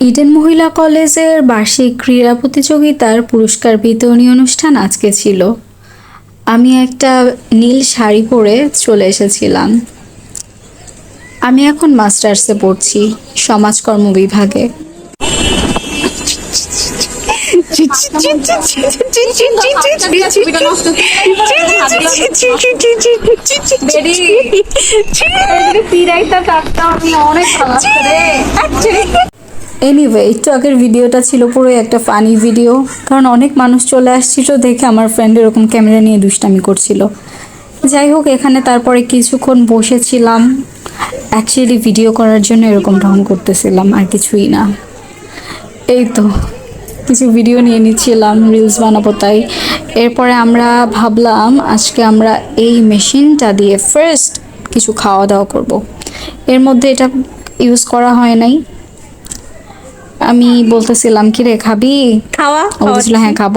Eden মহিলা কলেজের বার্ষিক ক্রীড়া প্রতিযোগিতার পুরস্কার বিতরণী অনুষ্ঠান আজকে ছিল। আমি একটা নীল শাড়ি পরে চলে এসেছিলাম। আমি এখন মাস্টার্সে পড়ছি, সমাজকর্ম বিভাগে। এনিওয়ে একটু আগের ভিডিওটা ছিল পুরোই একটা ফানি ভিডিও কারণ অনেক মানুষ চলে আসছিল দেখে আমার ফ্রেন্ড এরকম ক্যামেরা নিয়ে দুষ্টামি করছিল যাই হোক এখানে তারপরে কিছুক্ষণ বসেছিলাম অ্যাকচুয়ালি ভিডিও করার জন্য এরকম ঢং করতেছিলাম আর কিছুই না এই তো কিছু ভিডিও নিয়ে নিচ্ছিলাম রিলস বানাবো তাই। এরপরে আমরা ভাবলাম আজকে আমরা এই মেশিনটা দিয়ে ফার্স্ট কিছু খাওয়া দাওয়া করব। এর মধ্যে এটা ইউজ করা হয় নাই। আমি বলতেছিলাম কি রে খাবি? খাওয়া বলছিল হ্যাঁ খাব।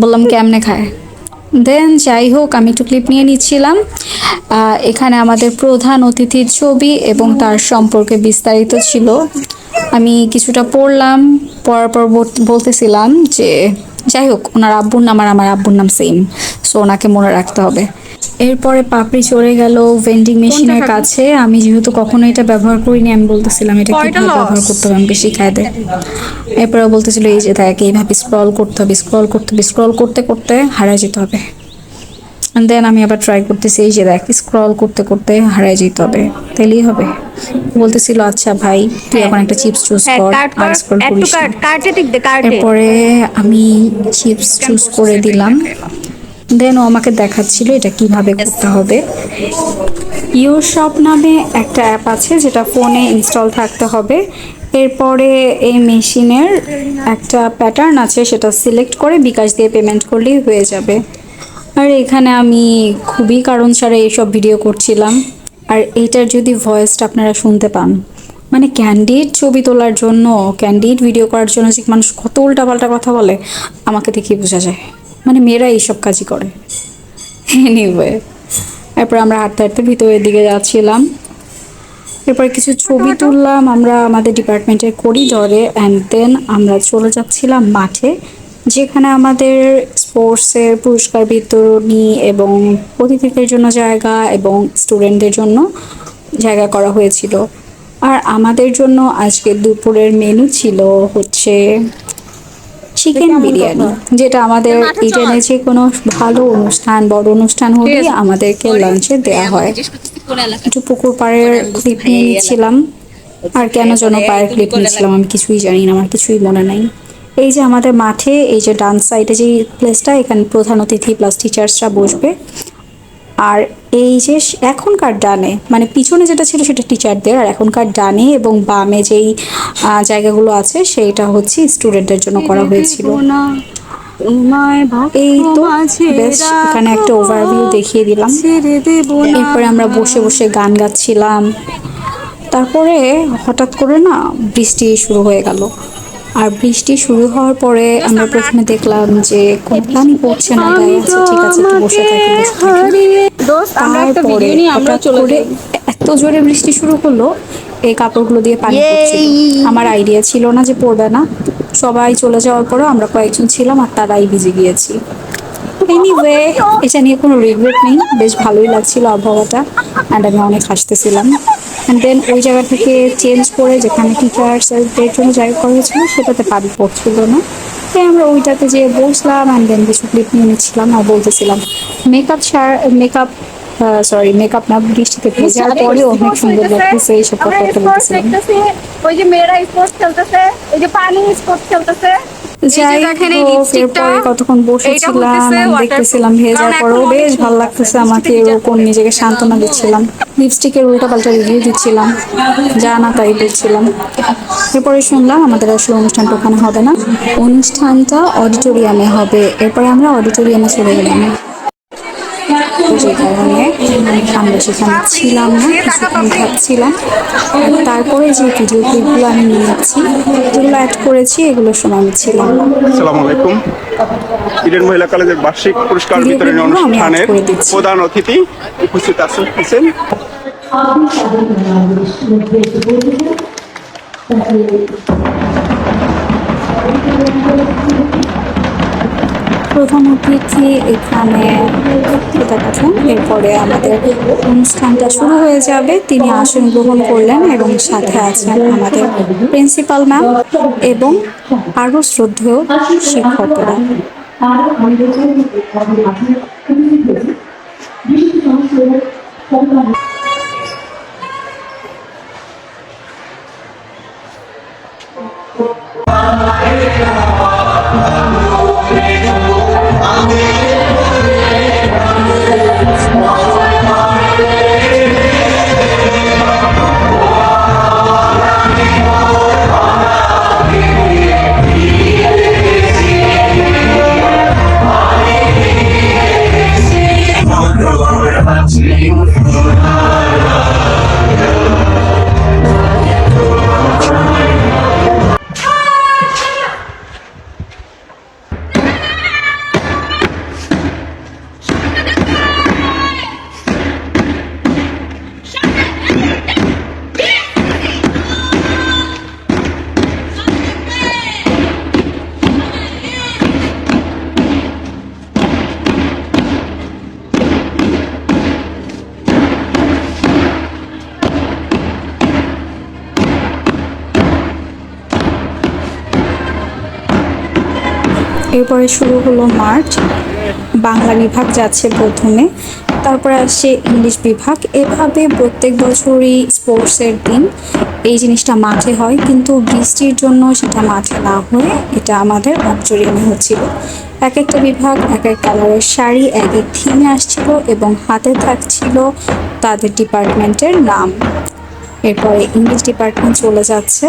বললাম কেমনে খায়? দেন যাই হোক আমি একটু ক্লিপ নিয়ে নিচ্ছিলাম। এখানে আমাদের প্রধান অতিথির ছবি এবং তার সম্পর্কে বিস্তারিত ছিল। আমি কিছুটা পড়লাম পড়ার পর বলতেছিলাম যে যাই হোক ওনার আব্বুর নাম আর আমার আব্বুর নাম সেম সো ওনাকে মনে রাখতে হবে। এরপরে পাপড়ি চড়ে গেল ভেন্ডিং মেশিনের কাছে। আমি যেহেতু কখনো এটা ব্যবহার করিনি আমি বলতেছিলাম এটা কীভাবে ব্যবহার করতে হবে আমি বেশি খাই দেয় এরপরে বলতেছিল এই যে দেখ এইভাবে স্ক্রল করতে হবে স্ক্রল করতে হবে স্ক্রল করতে করতে হারা যেতে হবে। দেন আমি আবার ট্রাই করতেছি এই যে দেখ স্ক্রল করতে করতে হারায় যেতে হবে। তাইলেই হবে। বলতেছিল আচ্ছা ভাই তুই এখন একটা চিপস চুজ হ্যাঁ কর আর স্ক্রল করিস এরপরে আমি চিপস চুজ করে দিলাম। দেন ও আমাকে দেখাচ্ছিল এটা কীভাবে করতে হবে। ইউর শপ নামে একটা অ্যাপ আছে যেটা ফোনে ইনস্টল থাকতে হবে। এরপরে এই মেশিনের একটা প্যাটার্ন আছে সেটা সিলেক্ট করে বিকাশ দিয়ে পেমেন্ট করলেই হয়ে যাবে। আর এখানে আমি খুবই কারণ ছাড়া এইসব ভিডিও করছিলাম। আর এইটার যদি ভয়েসটা আপনারা শুনতে পান মানে ক্যান্ডিড ছবি তোলার জন্য ক্যান্ডিড ভিডিও করার জন্য যে মানুষ কত উল্টাপাল্টা কথা বলে, আমাকে দেখেই বোঝা যায়। মানে মেয়েরা এইসব কাজই করে। এনিওয়ে এরপর আমরা হাঁটতে হাঁটতে ভিতরের দিকে যাচ্ছিলাম। এরপর কিছু ছবি তুললাম, আমরা আমাদের ডিপার্টমেন্টের করিডরে অ্যান্ড দেন আমরা চলে যাচ্ছিলাম মাঠে। যেখানে আমাদের স্পোর্টসের পুরস্কার বিতরণী এবং অতিথিদের জন্য জায়গা এবং স্টুডেন্টদের জন্য জায়গা করা হয়েছিল। আর আমাদের জন্য আজকে দুপুরের মেনু ছিল হচ্ছে চিকেন বিরিয়ানি যেটা আমাদের ইডেনে যে কোনো ভালো অনুষ্ঠান বড় অনুষ্ঠান হলে আমাদেরকে লাঞ্চে দেওয়া হয়। একটু পুকুর পাড়ের ক্লিপ নিয়ে নিচ্ছিলাম আর কেন যেন পায়ের ক্লিপ নিয়েছিলাম আমি কিছুই জানি না আমার কিছুই মনে নাই। এই যে আমাদের মাঠে এই যে ডান সাইডে যে প্লেসটা এখানে প্রধান অতিথি প্লাস টিচার্সরা বসবে। আর এই যে এখনকার ডানে মানে পিছনে যেটা ছিল সেটা টিচারদের আর এখনকার ডানে এবং বামে যেই জায়গাগুলো আছে সেইটা হচ্ছে স্টুডেন্টদের জন্য করা হয়েছিল। এই তো বেশ এখানে একটা ওভারভিউ দেখিয়ে দিলাম। এরপরে আমরা বসে বসে গান গাচ্ছিলাম। তারপরে হঠাৎ করে না বৃষ্টি শুরু হয়ে গেল। আর বৃষ্টি শুরু হওয়ার পরে আমরা প্রথমে দেখলাম যে কোনো প্ল্যান পড়ছে না গায়ে আছে ঠিক আছে একটু বসে থাকি দোস্ত আমরা একটা তারপরে ভিডিও নিয়ে আমরা হঠাৎ চলে করে এত জোরে বৃষ্টি শুরু হলো এই কাপড়গুলো দিয়ে পানি পড়ছিল। আমার আইডিয়া ছিল না যে পড়বে না। সবাই চলে যাওয়ার পরেও আমরা কয়েকজন ছিলাম আর তারাই ভিজে গিয়েছি। এনিওয়ে এটা নিয়ে কোনো রিগ্রেট নেই। বেশ ভালোই লাগছিল আবহাওয়াটা। অ্যান্ড আমি অনেক হাসতেছিলাম। দেন ওই জায়গা থেকে চেঞ্জ করে যেখানে টিচার্সদের জন্য জায়গা করা হয়েছিল সেটাতে পাবি পড়ছিল না। তাই আমরা ওইটাতে যেয়ে বসলাম অ্যান্ড দেন কিছু ক্লিপ নিয়ে নিচ্ছিলাম আর বলতেছিলাম makeup sir makeup sorry makeup না বৃষ্টিতে ভেজার পরে অনেক সুন্দর লাগতেছে এইসব কথাবার্তা বলতেছিলাম ওই যে মেয়েরা স্পোর্টস খেলতেছে এই যে পানি স্পোর্টস খেলতেছে। যাই এরপরে কতক্ষণ বসেছিলাম দেখতেছিলাম ভেজার পরেও বেশ ভালো লাগতেছে আমাকে এরকম নিজেকে সান্ত্বনা দিচ্ছিলাম। লিপস্টিকের উল্টা পাল্টা রিভিউ দিচ্ছিলাম যা না তাই বলছিলাম এরপরে শুনলাম আমাদের আসলে অনুষ্ঠানটা ওখানে হবে না। অনুষ্ঠানটা অডিটোরিয়ামে হবে। এরপরে আমরা অডিটোরিয়ামে চলে গেলাম। যে কারণে আমরা সেখানে ছিলাম না কিছুক্ষণ থাকছিলাম। তারপরে যে ভিডিও ক্লিপগুলো আমি নিয়ে যাচ্ছি যেগুলো অ্যাড করেছি এগুলোর সময় আমি ছিলাম আসসালামু আলাইকুম। ইডেন মহিলা কলেজের বার্ষিক পুরস্কার বিতরণী অনুষ্ঠানের। প্রধান অতিথি উপস্থিত আছেন হোসেন প্রধান অতিথি এখানে দেখাচ্ছেন এরপরে আমাদের অনুষ্ঠানটা শুরু হয়ে যাবে। তিনি আসন গ্রহণ করলেন এবং সাথে আছেন আমাদের প্রিন্সিপাল ম্যাম এবং আরও শ্রদ্ধেয় শিক্ষকরা। আর আমাদের জন্য এরপরে শুরু হলো মার্চ। বাংলা বিভাগ যাচ্ছে প্রথমে, তারপরে আসছে ইংলিশ বিভাগ। এভাবে প্রত্যেক বছরই স্পোর্টসের দিন এই জিনিসটা মাঠে হয়, কিন্তু বৃষ্টির জন্য সেটা মাঠে না হয়ে এটা আমাদের অডিটোরিয়ামে হচ্ছিল। এক একটা বিভাগ, এক এক কালারের শাড়ি, এক এক থিমে আসছিল এবং হাতে থাকছিল তাদের ডিপার্টমেন্টের নাম। এরপরে ইংলিশ ডিপার্টমেন্ট চলে যাচ্ছে।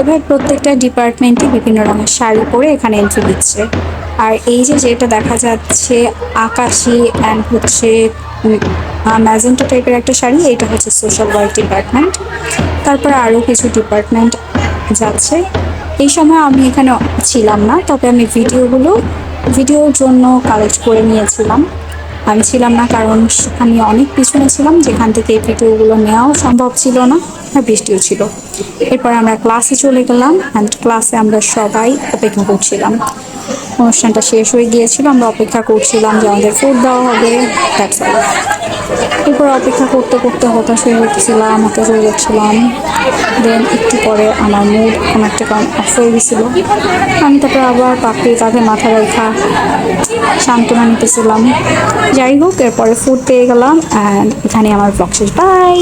এবার প্রত্যেকটা ডিপার্টমেন্টে বিভিন্ন রঙের শাড়ি পরে এখানে এন্ট্রি দিচ্ছে আর এই যে যেটা দেখা যাচ্ছে, আকাশি অ্যান্ড হচ্ছে ম্যাজেন্টা টাইপের একটা শাড়ি এটা হচ্ছে সোশ্যাল ওয়ার্ক ডিপার্টমেন্ট তারপরে আরও কিছু ডিপার্টমেন্ট যাচ্ছে। এই সময় আমি এখানে ছিলাম না, তবে আমি ভিডিওগুলো ভিডিওর জন্য কালেক্ট করে নিয়েছিলাম। আমি ছিলাম না, কারণ আমি অনেক পিছনে ছিলাম, যেখান থেকে এই ভিডিওগুলো নেওয়াও সম্ভব ছিল না আর বৃষ্টিও ছিল। এরপর আমরা ক্লাসে চলে গেলাম অ্যান্ড ক্লাসে আমরা সবাই অপেক্ষা করছিলাম। অনুষ্ঠানটা শেষ হয়ে গিয়েছিল। আমরা অপেক্ষা করছিলাম যে আমাদের ফুড দেওয়া হবে. এরপর অপেক্ষা করতে করতে হতাশ হয়ে গেছিলাম হতাশ হয়ে যাচ্ছিলাম। দেন একটু পরে আমার মুড কোনো একটা কারণ অফ হয়ে গেছিল আমি তারপর আবার পাপড়ি কাঁধে মাথা রেখা সান্ত্বনা নিতেছিলাম। যাই হোক, এরপরে ফুড পেয়ে গেলাম অ্যান্ড এখানে আমার ব্লগ শেষ। বাই